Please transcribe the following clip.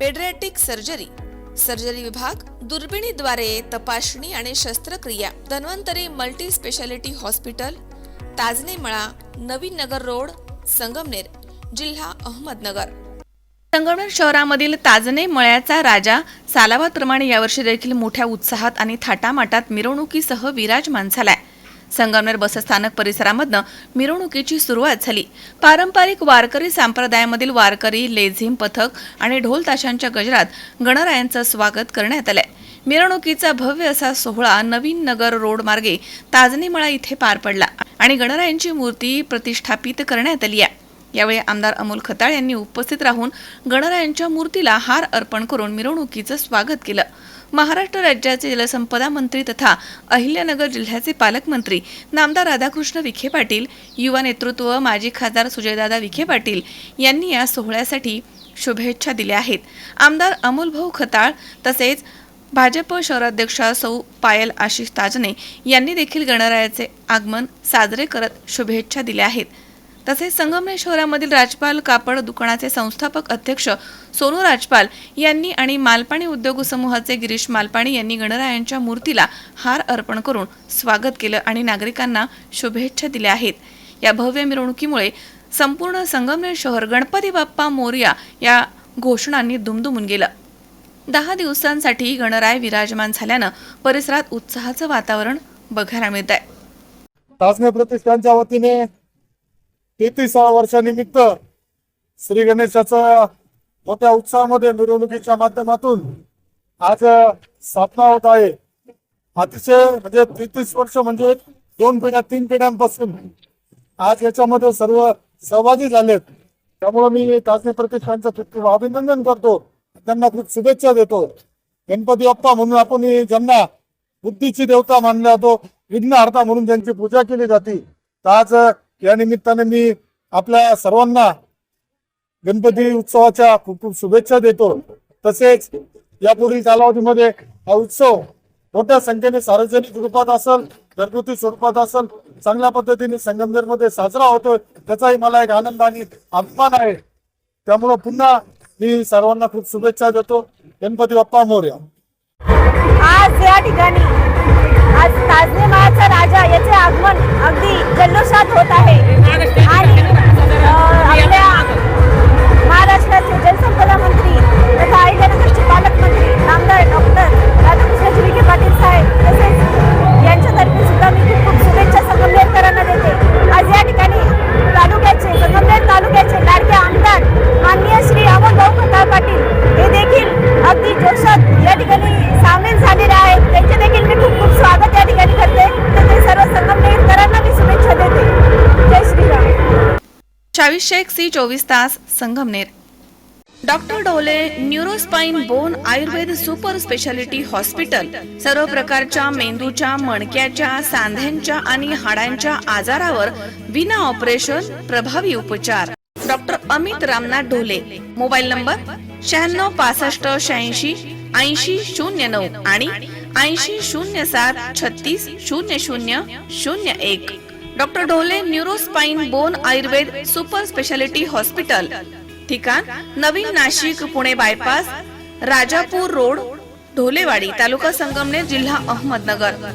Paediatric surgery. Surgery विभाग दुर्बिणीद्वारे तपासणी आणि शस्त्रक्रिया Dhanvantari multi speciality hospital Tajane मळा नवीन नगर रोड संगमनेर जिल्हा अहमदनगर. संगमनेर शहरामधील ताजने मळ्याचा राजा सालाबादप्रमाणे यावर्षी देखील मोठ्या उत्साहात आणि थाटामाटात मिरवणुकीसह विराजमान झालाय. संगमनेर बसस्थानक परिसरामधनं मिरवणुकीची सुरुवात झाली. पारंपरिक वारकरी संप्रदायामधील वारकरी लेझिम पथक आणि ढोल ताशांच्या गजरात गणरायांचं स्वागत करण्यात आलंय. मिरवणुकीचा भव्य असा सोहळा नवीन नगर रोड मार्गे ताजनीमळा इथे पार पडला आणि गणरायांची मूर्ती प्रतिष्ठापित करण्यात आली आहे. यावेळी आमदार अमोल खताळ यांनी उपस्थित राहून गणरायांच्या मूर्तीला हार अर्पण करून मिरवणुकीचं स्वागत केलं. महाराष्ट्र राज्याचे जलसंपदा मंत्री तथा अहिल्यानगर जिल्ह्याचे पालकमंत्री नामदार राधाकृष्ण विखे पाटील युवा नेतृत्व माजी खासदार सुजयदादा विखे पाटील यांनी या सोहळ्यासाठी शुभेच्छा दिल्या आहेत. आमदार अमोलभाऊ खताळ तसेच भाजप शहराध्यक्षा सौ पायल आशिष ताजने यांनी देखील गणरायाचे आगमन साजरे करत शुभेच्छा दिल्या आहेत. तसेच संगमनेर शहरामधील राजपाल कापड दुकानाचे संस्थापक अध्यक्ष सोनू राजपाल यांनी आणि मालपाणी उद्योग समूहाचे गिरीश मालपाणी यांनी गणरायांच्या मूर्तीला हार अर्पण करून स्वागत केलं आणि नागरिकांना शुभेच्छा दिल्या आहेत. या भव्य मिरवणुकीमुळे संपूर्ण संगमनेर शहर गणपती बाप्पा मोरया या घोषणांनी दुमदुमून गेलं. दहा दिवसांसाठी गणराय विराजमान झाल्यानं परिसरात उत्साहाचं वातावरण बघायला मिळत आहे प्रतिष्ठानच्या वतीने तेहतीसाव्या वर्षानिमित्त श्री गणेशाचा मोठ्या उत्साहामध्ये मिरवणुकीच्या माध्यमातून आज स्थापना होत आहे. अतिशय म्हणजे तेहतीस वर्ष म्हणजे दोन पिढ्या तीन पिढ्यांपासून आज याच्यामध्ये सर्व सहभागी झालेत. त्यामुळे मी तासने प्रतिष्ठानचं खूप अभिनंदन करतो. त्यांना खूप शुभेच्छा देतो. गणपती बाप्पा म्हणून आपण ज्यांना बुद्धीची देवता मानला जातो विघ्नहर्ता म्हणून ज्यांची पूजा केली जाते तर आज या निमित्ताने मी आपल्या सर्वांना गणपती उत्सवाच्या खूप खूप शुभेच्छा देतो. तसेच यापुढील कालावधीमध्ये हा उत्सव मोठ्या संख्येने सार्वजनिक स्वरूपात असेल घरगुती स्वरूपात असेल चांगल्या पद्धतीने संगमनेरमध्ये साजरा होतोय त्याचाही मला एक आनंद आणि अभिमान आहे. त्यामुळं पुन्हा मी सर्वांना खूप शुभेच्छा देतो. गणपती बाप्पा मोर्या. आज या ठिकाणी आज ताजने माळाचा राजा याचे चाळीस शेख सी चोवीस तास Sangamner. Doctor Dole neurospine bone Ayurveda super speciality hospital सर्व प्रकारच्या मेंदूच्या मणक्याच्या सांध्यांच्या आणि हाडांच्या आजारावर विना ऑपरेशन प्रभावी उपचार. Doctor Amit Ramnath Dhole mobile number शहाण्णव पासष्ट शहाऐंशी ऐंशी शून्य नऊ आणि ऐंशी शून्य सात छत्तीस शून्य शून्य शून्य एक. Doctor Dhole neurospine bone Ayurveda super speciality hospital ठिकाण नवीन नाशिक पुणे बायपास राजापूर रोड ढोलेवाडी तालुका संगमनेर जिल्हा अहमदनगर.